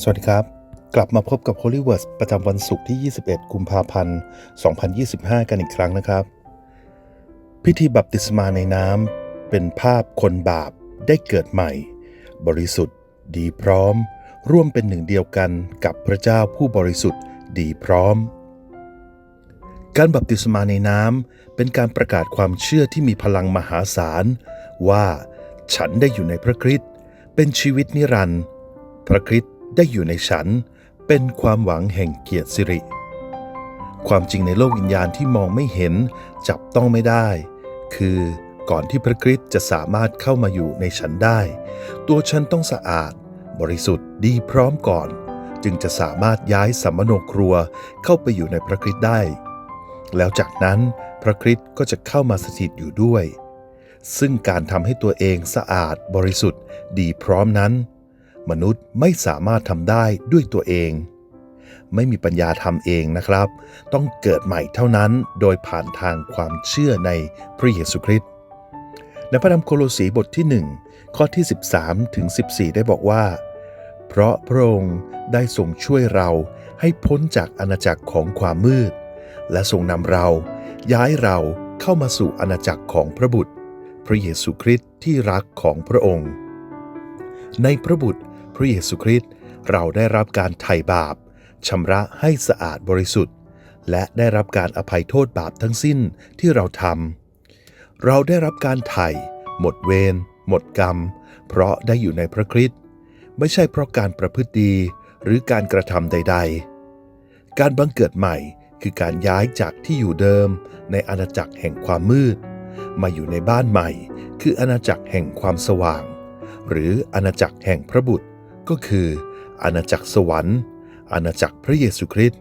สวัสดีครับ กลับมาพบกับ Holy Words ประจำวันศุกร์ที่ 21 กุมภาพันธ์ 2025 กันอีกครั้งนะครับ พิธีบัพติศมาในน้ำเป็นภาพคนบาปได้เกิดใหม่ บริสุทธิ์ ดีพร้อม ร่วมเป็นหนึ่งเดียวกันกับพระเจ้าผู้บริสุทธิ์ ดีพร้อม การบัพติศมาในน้ำเป็นการประกาศความเชื่อที่มีพลังมหาศาล ว่าฉันได้อยู่ในพระคริสต์เป็นชีวิตนิรันดร์พระคริสต์ ได้อยู่ในฉันเป็นความหวังแห่งเกียรติสิริ ความจริงในโลกวิญญาณที่มองไม่เห็นจับต้องไม่ได้ คือก่อนที่พระคริสต์จะสามารถเข้ามาอยู่ในฉันได้ ตัวฉันต้องสะอาด บริสุทธิ์ดีพร้อมก่อน จึงจะสามารถย้ายสัมมโนครัวเข้าไปอยู่ในพระคริสต์ได้ แล้วจากนั้นพระคริสต์ก็จะเข้ามาสถิตอยู่ด้วย ซึ่งการทำให้ตัวเองสะอาดบริสุทธิ์ดีพร้อมนั้น มนุษย์ไม่สามารถทำได้ด้วยตัวเอง ไม่มีปัญญาทำเองนะครับ ต้องเกิดใหม่เท่านั้นโดยผ่านทางความเชื่อในพระเยซูคริสต์ในพระธรรมโคโลสีบทที่ 1 ข้อที่ 13 ถึง 14 ได้บอกว่า เพราะพระองค์ได้ทรงช่วยเราให้พ้นจากอาณาจักรของความมืด และทรงนำเราย้ายเราเข้ามาสู่อาณาจักรของพระบุตร พระเยซูคริสต์ที่รักของพระองค์ ในพระบุตร พระเยซูคริสต์เราได้รับการไถ่บาปชำระให้สะอาดบริสุทธิ์ และได้รับการอภัยโทษบาปทั้งสิ้นที่เราทำเราได้รับการไถ่ หมดเวรหมดกรรม เพราะได้อยู่ในพระคริสต์ไม่ใช่เพราะการประพฤติดีหรือการกระทำใด ๆ การบังเกิดใหม่คือการย้ายจากที่อยู่เดิม ในอาณาจักรแห่งความมืด มาอยู่ในบ้านใหม่ คืออาณาจักรแห่งความสว่าง หรืออาณาจักรแห่งพระบุตร ก็คือ อาณาจักรสวรรค์ อาณาจักรพระเยซูคริสต์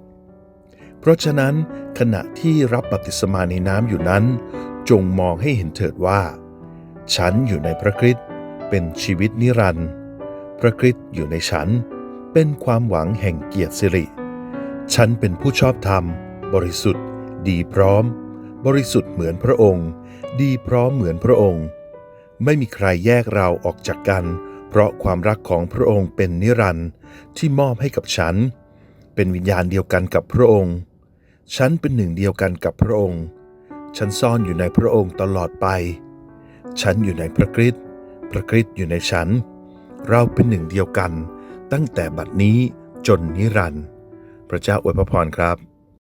เพราะฉะนั้นขณะที่รับบัพติศมาในน้ำอยู่นั้น จงมองให้เห็นเถิดว่า ฉันอยู่ในพระคริสต์เป็นชีวิตนิรันดร์พระคริสต์อยู่ในฉัน เป็นความหวังแห่งเกียรติสิริ ฉันเป็นผู้ชอบธรรม บริสุทธิ์ ดีพร้อม บริสุทธิ์เหมือนพระองค์ ดีพร้อมเหมือนพระองค์ ไม่มีใครแยกเราออกจากกัน เพราะความรักของพระองค์เป็นนิรันดร์ที่มอบให้กับฉัน เป็นวิญญาณเดียวกันกับพระองค์ ฉันเป็นหนึ่งเดียวกันกับพระองค์ ฉันซ่อนอยู่ในพระองค์ตลอดไป ฉันอยู่ในพระคริสต์พระคริสต์อยู่ในฉัน เราเป็นหนึ่งเดียวกันตั้งแต่บัดนี้จนนิรันดร์พระเจ้าอวยพระพรครับ